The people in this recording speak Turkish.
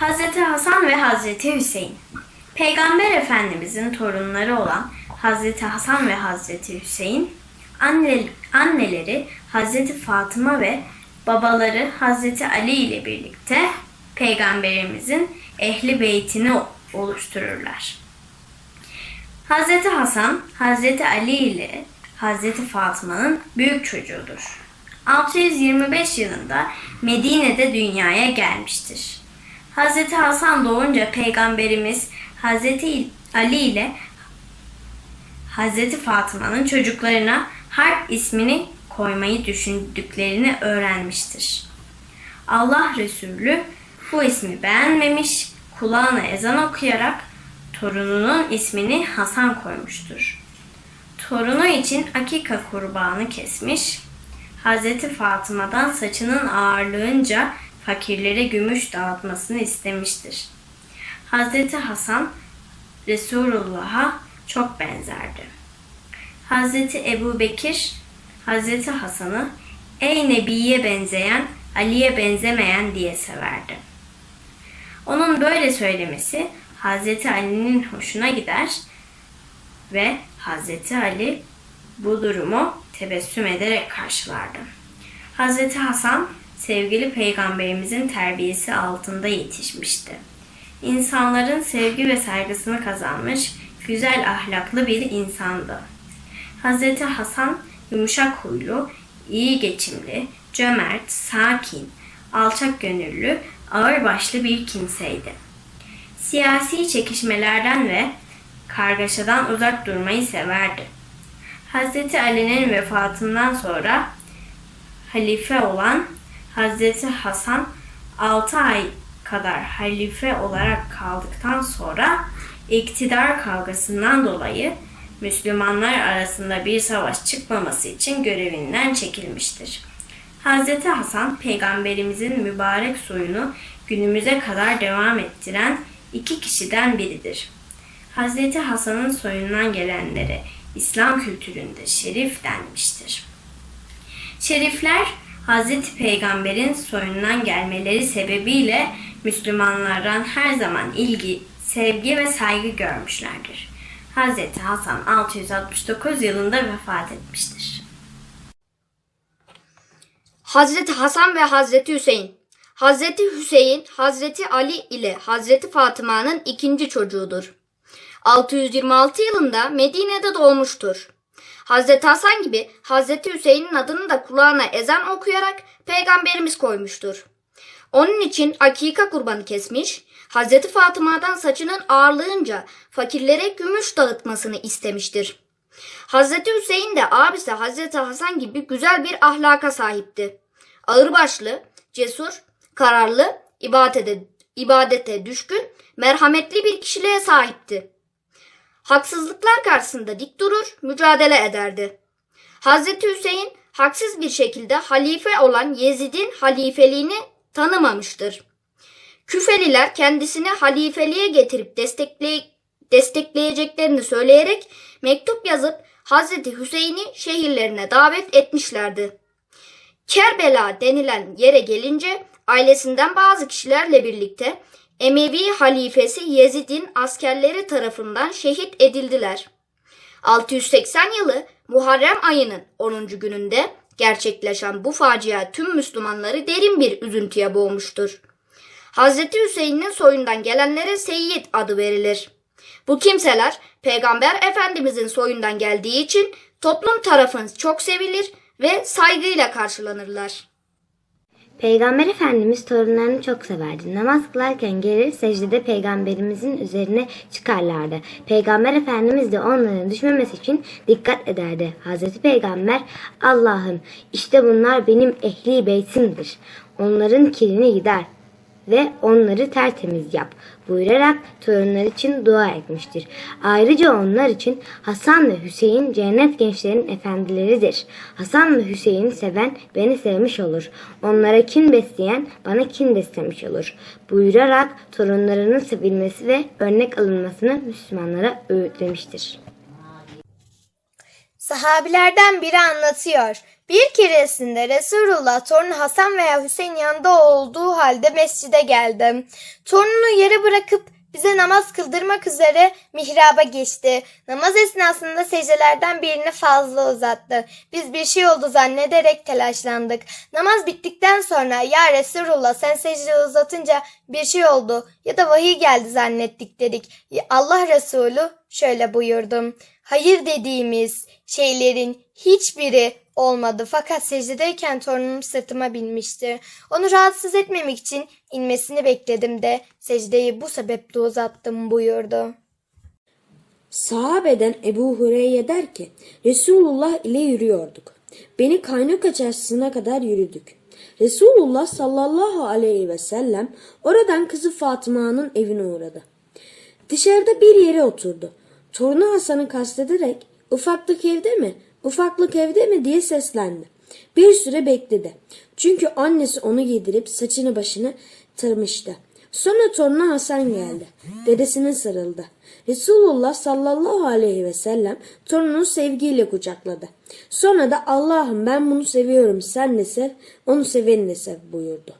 Hazreti Hasan ve Hazreti Hüseyin Peygamber Efendimizin torunları olan Hazreti Hasan ve Hazreti Hüseyin anne, anneleri Hazreti Fatıma ve babaları Hazreti Ali ile birlikte Peygamberimizin ehli beytini oluştururlar. Hazreti Hasan, Hazreti Ali ile Hazreti Fatıma'nın büyük çocuğudur. 625 yılında Medine'de dünyaya gelmiştir. Hazreti Hasan doğunca Peygamberimiz Hazreti Ali ile Hazreti Fatıma'nın çocuklarına Harp ismini koymayı düşündüklerini öğrenmiştir. Allah Resulü bu ismi beğenmemiş, kulağına ezan okuyarak torununun ismini Hasan koymuştur. Torunu için akika kurbanı kesmiş, Hazreti Fatıma'dan saçının ağırlığınca fakirlere gümüş dağıtmasını istemiştir. Hazreti Hasan Resulullah'a çok benzerdi. Hazreti Ebu Bekir Hazreti Hasan'ı ey Nebi'ye benzeyen, Ali'ye benzemeyen diye severdi. Onun böyle söylemesi Hazreti Ali'nin hoşuna gider ve Hazreti Ali bu durumu tebessüm ederek karşılardı. Hazreti Hasan sevgili peygamberimizin terbiyesi altında yetişmişti. İnsanların sevgi ve saygısını kazanmış güzel ahlaklı bir insandı. Hazreti Hasan yumuşak huylu, iyi geçimli, cömert, sakin, alçak gönüllü, ağırbaşlı bir kimseydi. Siyasi çekişmelerden ve kargaşadan uzak durmayı severdi. Hazreti Ali'nin vefatından sonra halife olan Hazreti Hasan 6 ay kadar halife olarak kaldıktan sonra iktidar kavgasından dolayı Müslümanlar arasında bir savaş çıkmaması için görevinden çekilmiştir. Hazreti Hasan peygamberimizin mübarek soyunu günümüze kadar devam ettiren iki kişiden biridir. Hazreti Hasan'ın soyundan gelenlere İslam kültüründe şerif denmiştir. Şerifler Hazreti Peygamber'in soyundan gelmeleri sebebiyle Müslümanlardan her zaman ilgi, sevgi ve saygı görmüşlerdir. Hazreti Hasan 669 yılında vefat etmiştir. Hazreti Hasan ve Hazreti Hüseyin. Hazreti Hüseyin, Hazreti Ali ile Hazreti Fatıma'nın ikinci çocuğudur. 626 yılında Medine'de doğmuştur. Hazreti Hasan gibi Hazreti Hüseyin'in adını da kulağına ezan okuyarak peygamberimiz koymuştur. Onun için akika kurbanı kesmiş, Hazreti Fatıma'dan saçının ağırlığınca fakirlere gümüş dağıtmasını istemiştir. Hazreti Hüseyin de abisi Hazreti Hasan gibi güzel bir ahlaka sahipti. Ağırbaşlı, cesur, kararlı, ibadete, ibadete düşkün, merhametli bir kişiliğe sahipti. Haksızlıklar karşısında dik durur, mücadele ederdi. Hazreti Hüseyin haksız bir şekilde halife olan Yezid'in halifeliğini tanımamıştır. Küfeliler kendisini halifeliğe getirip destekle destekleyeceklerini söyleyerek mektup yazıp Hazreti Hüseyin'i şehirlerine davet etmişlerdi. Kerbela denilen yere gelince ailesinden bazı kişilerle birlikte Emevi halifesi Yezid'in askerleri tarafından şehit edildiler. 680 yılı Muharrem ayının 10. gününde gerçekleşen bu facia tüm Müslümanları derin bir üzüntüye boğmuştur. Hazreti Hüseyin'in soyundan gelenlere Seyyid adı verilir. Bu kimseler Peygamber Efendimizin soyundan geldiği için toplum tarafından çok sevilir ve saygıyla karşılanırlar. Peygamber Efendimiz torunlarını çok severdi. Namaz kılarken gelir secdede peygamberimizin üzerine çıkarlardı. Peygamber Efendimiz de onların düşmemesi için dikkat ederdi. Hazreti Peygamber Allah'ım işte bunlar benim ehli beytimdir. Onların kirini gider ve onları tertemiz yap buyurarak torunlar için dua etmiştir. Ayrıca onlar için Hasan ve Hüseyin cennet gençlerin efendileridir. Hasan ve Hüseyin seven beni sevmiş olur. Onlara kin besleyen bana kin beslemiş olur. Buyurarak torunlarının sevilmesi ve örnek alınmasını Müslümanlara öğütlemiştir. Sahabilerden biri anlatıyor. Bir keresinde Resulullah torunu Hasan veya Hüseyin yanında olduğu halde mescide geldi. Torununu yere bırakıp bize namaz kıldırmak üzere mihraba geçti. Namaz esnasında secdelerden birini fazla uzattı. Biz bir şey oldu zannederek telaşlandık. Namaz bittikten sonra ya Resulullah sen secdeyi uzatınca bir şey oldu ya da vahiy geldi zannettik dedik. Allah Resulü şöyle buyurdu. Hayır dediğimiz şeylerin hiçbiri olmadı fakat secdedeyken torunum sırtıma binmişti. Onu rahatsız etmemek için inmesini bekledim de secdeyi bu sebeple uzattım buyurdu. Sahabeden Ebu Hureyre der ki Resulullah ile yürüyorduk. Beni Kaynuka çarşısına kadar yürüdük. Resulullah sallallahu aleyhi ve sellem oradan kızı Fatıma'nın evine uğradı. Dışarıda bir yere oturdu. Torunu Hasan'ı kastederek ufaklık evde mi, ufaklık evde mi diye seslendi. Bir süre bekledi. Çünkü annesi onu giydirip saçını başını tırmıştı. Sonra torunu Hasan geldi. Dedesine sarıldı. Resulullah sallallahu aleyhi ve sellem torununu sevgiyle kucakladı. Sonra da Allah'ım ben bunu seviyorum sen de sev, onu seveni de sev buyurdu.